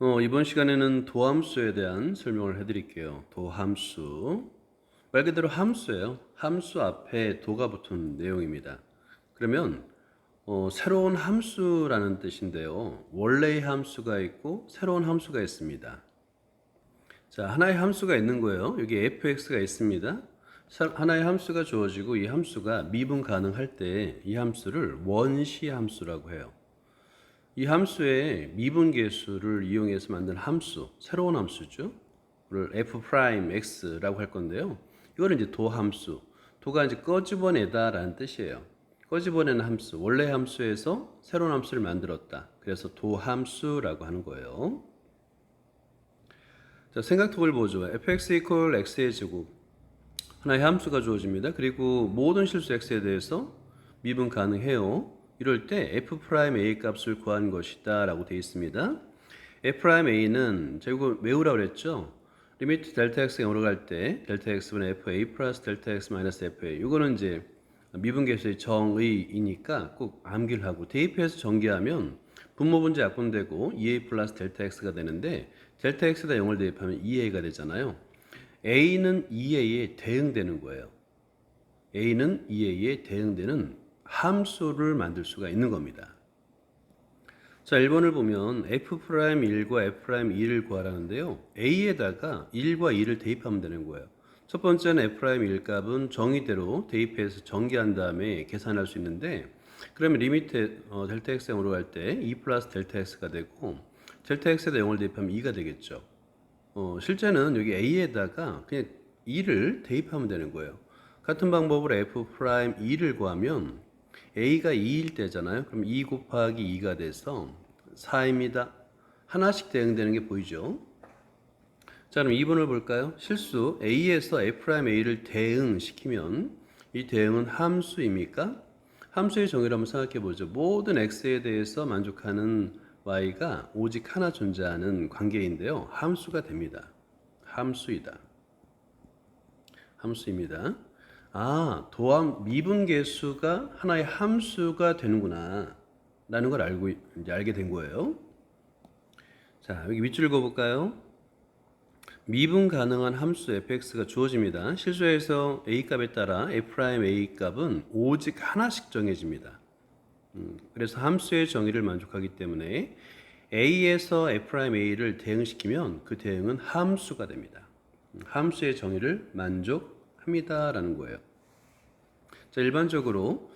어, 이번 시간에는 도함수에 대한 설명을 해드릴게요. 도함수. 말 그대로 함수예요. 함수 앞에 도가 붙은 내용입니다. 그러면 어, 새로운 함수라는 뜻인데요. 원래의 함수가 있고 새로운 함수가 있습니다. 자, 하나의 함수가 있는 거예요. 여기 fx가 있습니다. 사- 하나의 함수가 주어지고 이 함수가 미분 가능할 때 이 함수를 원시 함수라고 해요. 이 함수의 미분 계수를 이용해서 만든 함수, 새로운 함수죠. 를 f'(x)라고 할 건데요. 이거는 이제 도함수. 도가 이제 꺼집어내다라는 뜻이에요. 꺼집어내는 함수, 원래 함수에서 새로운 함수를 만들었다. 그래서 도함수라고 하는 거예요. 자, 생각톡을 보죠. fx equal x의 제곱. 하나의 함수가 주어집니다. 그리고 모든 실수 x에 대해서 미분 가능해요. 이럴 때 f'A 값을 구한 것이다 라고 되어 있습니다. f'A는 제가 이거 외우라고 그랬죠. 리미트 델타 x가 0으로 갈 때 델타 x분의 fa 플러스 델타 x 마이너스 fa 이거는 이제 미분계수의 정의이니까 꼭 암기를 하고 대입해서 전개하면 분모분제 약분되고 2a 플러스 델타 x가 되는데 델타 x에다 0을 대입하면 2a가 되잖아요. a는 2a에 대응되는 거예요. a는 2a에 대응되는 함수를 만들 수가 있는 겁니다. 자, 1번을 보면 f'1과 f'2를 구하라는데요. a에다가 1과 2를 대입하면 되는 거예요. 첫 번째는 f'1 값은 정의대로 대입해서 전개한 다음에 계산할 수 있는데 그러면 리미트 어, 델타 x 0으로 갈 때 2 플러스 델타 x가 되고 델타 x에다 0을 대입하면 2가 되겠죠. 어, 실제는 여기 a에다가 그냥 2를 대입하면 되는 거예요. 같은 방법으로 f'2를 구하면 a가 2일 때잖아요. 그럼 2 곱하기 2가 돼서 4입니다. 하나씩 대응되는 게 보이죠? 자, 그럼 2번을 볼까요? 실수 a에서 f'a를 대응시키면 이 대응은 함수입니까? 함수의 정의를 한번 생각해 보죠. 모든 x에 대해서 만족하는 y가 오직 하나 존재하는 관계인데요. 함수가 됩니다. 함수이다. 함수입니다. 아, 도함 미분 계수가 하나의 함수가 되는구나. 라는 걸 알고 이제 알게 된 거예요. 자, 여기 밑줄 그어 볼까요? 미분 가능한 함수 fx가 주어집니다. 실수에서 a 값에 따라 f'a 값은 오직 하나씩 정해집니다. 음, 그래서 함수의 정의를 만족하기 때문에 a에서 f'a를 대응시키면 그 대응은 함수가 됩니다. 음, 함수의 정의를 만족 합니다라는 거예요. 자, 일반적으로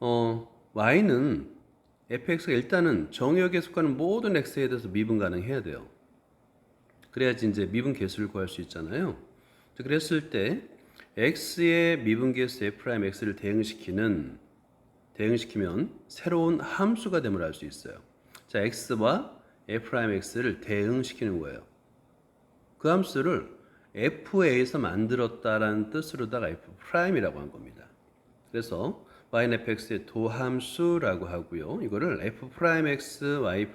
어, y는 fx가 일단은 정의역에 속하는 모든 x에 대해서 미분 가능해야 돼요. 그래야지 이제 미분 계수를 구할 수 있잖아요. 자, 그랬을 때 x의 미분 계수 f'x를 대응시키는 대응시키면 새로운 함수가 됨을 알 수 있어요. 자, x와 f'x를 대응시키는 거예요. 그 함수를 fa에서 만들었다라는 뜻으로다가 f'이라고 한 겁니다. 그래서 yfx의 도함수라고 하고요. 이거를 f'x y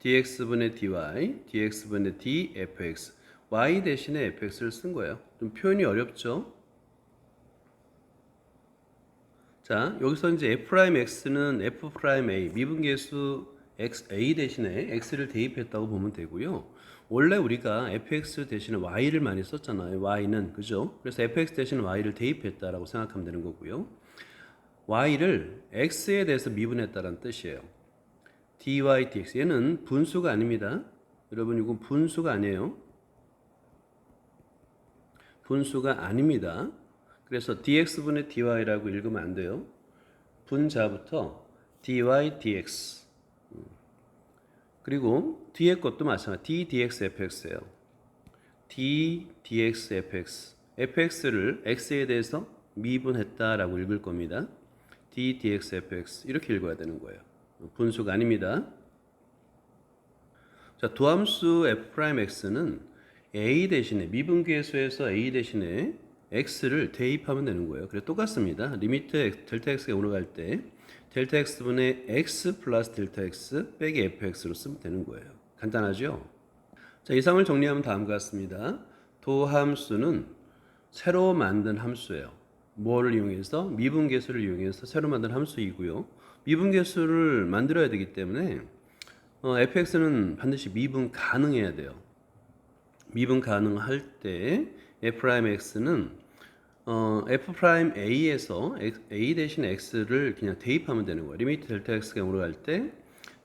dx분의 dy, dx분의 dfx, y 대신에 fx를 쓴 거예요. 좀 표현이 어렵죠? 자, 여기서 이제 f'x는 f'a, 미분계수 x, a 대신에 x를 대입했다고 보면 되고요. 원래 우리가 fx 대신에 y를 많이 썼잖아요. y는, 그죠? 그래서 fx 대신에 y를 대입했다라고 생각하면 되는 거고요. y를 x에 대해서 미분했다는 뜻이에요. dy dx 얘는 분수가 아닙니다. 여러분 이건 분수가 아니에요. 분수가 아닙니다. 그래서 dx분의 dy라고 읽으면 안 돼요. 분자부터 dy dx 그리고 뒤에 것도 마찬가지 d dx fx예요. d dx fx fx를 x에 대해서 미분했다라고 읽을 겁니다. d dx fx 이렇게 읽어야 되는 거예요. 분수가 아닙니다. 자, 도함수 f'x는 a 대신에 미분계수에서 a 대신에 x를 대입하면 되는 거예요. 그래 똑같습니다. 리미트 델타 x가 0으로 갈때 델타 x분의 x 플러스 델타 x 빼기 fx로 쓰면 되는 거예요. 간단하죠? 자, 이상을 정리하면 다음과 같습니다. 도함수는 새로 만든 함수예요. 뭐를 이용해서 미분계수를 이용해서 새로 만든 함수이고요. 미분계수를 만들어야 되기 때문에 어, fx는 반드시 미분 가능해야 돼요. 미분 가능할 때 f'x는 어, f' a에서 x- a 대신 x를 그냥 대입하면 되는 거예요. 리미트 델타 x가 0으로 갈때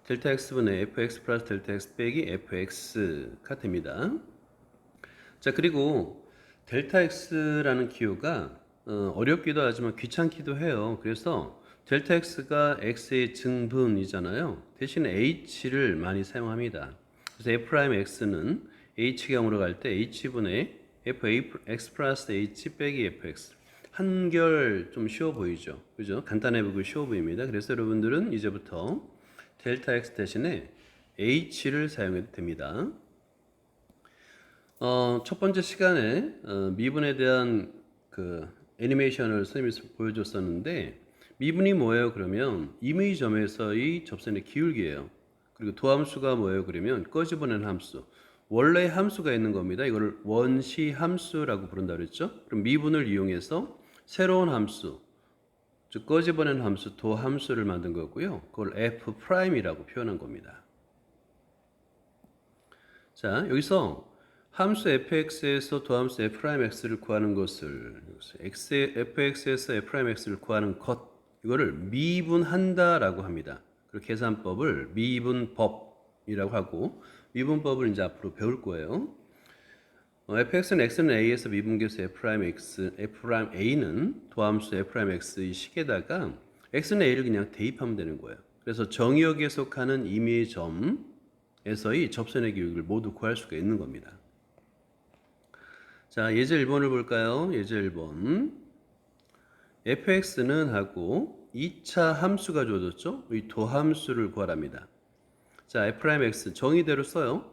델타 x분의 fx 플러스 델타 x 빼기 fx가 됩니다. 자 그리고 델타 x라는 기호가 어, 어렵기도 하지만 귀찮기도 해요. 그래서 델타 x가 x의 증분이잖아요. 대신 h를 많이 사용합니다. 그래서 f'x는 h가 0으로 갈 때 h분의 fx 플러스 h 빼기 fx 한결 좀 쉬워 보이죠. 그죠? 간단해 보이고 쉬워 보입니다. 그래서 여러분들은 이제부터 델타 x 대신에 h를 사용해도 됩니다. 어, 첫 번째 시간에 어, 미분에 대한 그 애니메이션을 선생님이 보여줬었는데 미분이 뭐예요? 그러면 임의 점에서의 접선의 기울기예요. 그리고 도함수가 뭐예요? 그러면 꺼집어낸 함수. 원래 함수가 있는 겁니다. 이거를 원시 함수라고 부른다 그랬죠? 그럼 미분을 이용해서 새로운 함수, 즉 꺼집어낸 함수 도 함수를 만든 거고요. 그걸 f'이라고 표현한 겁니다. 자, 여기서 함수 fx에서 도함수 f'x를 구하는 것을 fx에서 f'x를 구하는 것 이거를 미분한다라고 합니다. 그리고 계산법을 미분법이라고 하고 미분법을 이제 앞으로 배울 거예요. 어, fx는 x는 a에서 미분계수 f'x f'a는 도함수 f'x의 식에다가 x는 a를 그냥 대입하면 되는 거예요. 그래서 정의역에 속하는 임의의 점에서의 접선의 기울기를 모두 구할 수가 있는 겁니다. 자, 예제 1번을 볼까요? 예제 1번. fx는 하고 2차 함수가 주어졌죠? 이 도함수를 구하랍니다. 자, f'x 정의대로 써요.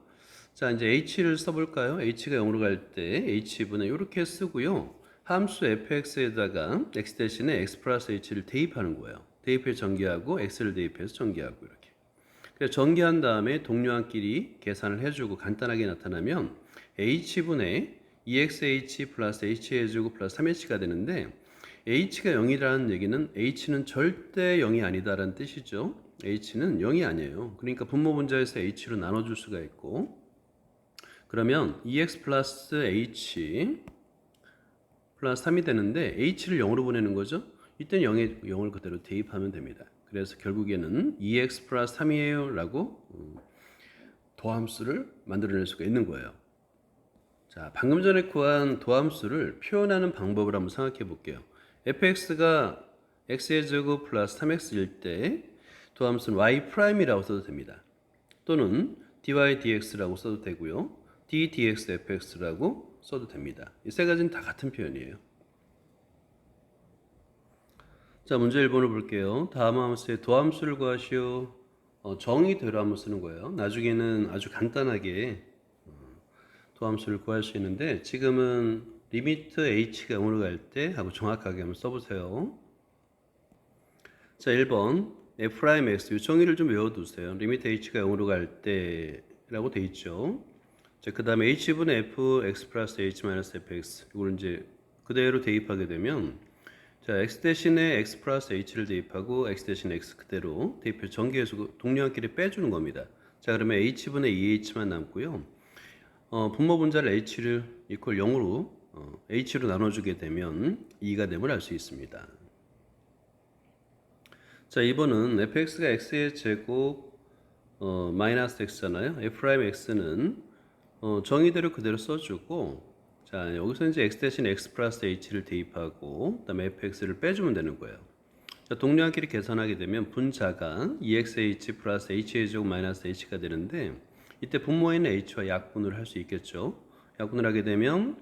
자, 이제 h를 써볼까요? h가 0으로 갈 때 h분은 이렇게 쓰고요. 함수 fx에다가 x 대신에 x 플러스 h를 대입하는 거예요. 대입해 전개하고 x를 대입해서 전개하고 이렇게. 그래서 전개한 다음에 동료한끼리 계산을 해주고 간단하게 나타나면 h분의 2xh 플러스 h 해주고 플러스 3h가 되는데 h가 0이라는 얘기는 h는 절대 0이 아니다라는 뜻이죠. h는 0이 아니에요. 그러니까 분모 분자에서 h로 나눠줄 수가 있고 그러면 2x 플러스 h 플러스 3이 되는데 h를 0으로 보내는 거죠. 이때는 0에 0을 그대로 대입하면 됩니다. 그래서 결국에는 2x 플러스 3이에요 라고 음, 도함수를 만들어낼 수가 있는 거예요. 자, 방금 전에 구한 도함수를 표현하는 방법을 한번 생각해 볼게요. Fx가 x의 제곱 플러스 3x일 때 도함수는 y'이라고 써도 됩니다. 또는 dy dx라고 써도 되고요. d dx fx라고 써도 됩니다. 이 세 가지는 다 같은 표현이에요. 자, 문제 1번을 볼게요. 다음 함수의 도함수를 구하시오. 어, 정의대로 한번 쓰는 거예요. 나중에는 아주 간단하게 도함수를 구할 수 있는데 지금은 리미트 h가 0으로 갈 때 하고 정확하게 한번 써보세요. 자 1번 f'x 이 정의를 좀 외워두세요. 리미트 h가 0으로 갈 때라고 돼 있죠. 자 그 다음에 h분의 f x 플러스 h 마이너스 fx 이걸 이제 그대로 대입하게 되면 자 x 대신에 x 플러스 h를 대입하고 x 대신 x 그대로 대입해 전개해서 동료한끼리 빼주는 겁니다. 자 그러면 h분의 2h만 남고요. 어, 분모 분자를 h를 이퀄 0으로 어, h로 나눠주게 되면 2가 됨을 알 수 있습니다. 자, 2번은 fx가 x의 제곱 어, 마이너스 x잖아요. f'x는 어, 정의대로 그대로 써주고 자, 여기서 이제 x 대신 x 플러스 h를 대입하고 그다음에 fx를 빼주면 되는 거예요. 자, 동료한끼리 계산하게 되면 분자가 2xh 플러스 h의 제곱 마이너스 h가 되는데 이때 분모에는 h와 약분을 할 수 있겠죠. 약분을 하게 되면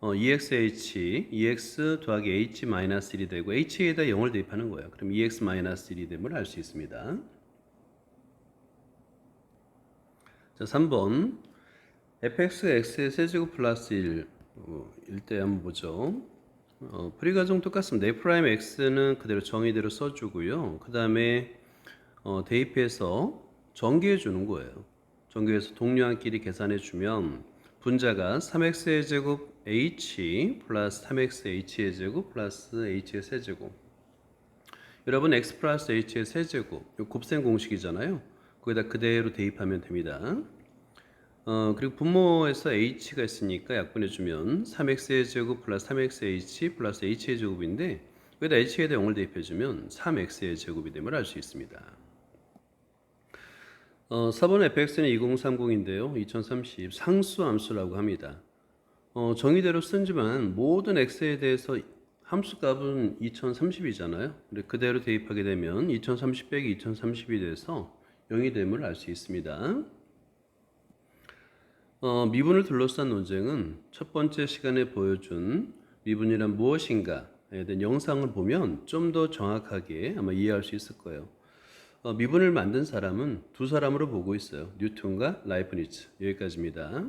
어, 2xh, 2x 더하기 h 마이너스 1이 되고 h에다 0을 대입하는 거예요. 그럼 2x 마이너스 1이 됨을 알 수 있습니다. 자, 3번 fx x의 세제곱 플러스 1 어, 일때 한번 보죠. 어, 프리가정 똑같습니다. f 프라임 x는 그대로 정의대로 써주고요. 그 다음에 어, 대입해서 전개해 주는 거예요. 전교에서 동료한끼리 계산해 주면 분자가 3x의 제곱 h 플러스 3xh의 제곱 플러스 h의 세제곱 여러분 x 플러스 h의 세제곱 이 곱셈 공식이잖아요 거기다 그대로 대입하면 됩니다. 어, 그리고 분모에서 h가 있으니까 약분해주면 3x의 제곱 플러스 3xh 플러스 h의 제곱인데 여기다 h에다 0을 대입해주면 3x의 제곱이 됨을 알 수 있습니다. 어, 4번 fx는 2030인데요. 2030 상수 함수라고 합니다. 어, 정의대로 쓴지만 모든 x에 대해서 함수 값은 2030이잖아요. 근데 그대로 대입하게 되면 2030 빼기 2030이 돼서 0이 됨을 알 수 있습니다. 어, 미분을 둘러싼 논쟁은 첫 번째 시간에 보여준 미분이란 무엇인가에 대한 영상을 보면 좀 더 정확하게 아마 이해할 수 있을 거예요. 어, 미분을 만든 사람은 두 사람으로 보고 있어요. 뉴턴과 라이프니츠. 여기까지입니다.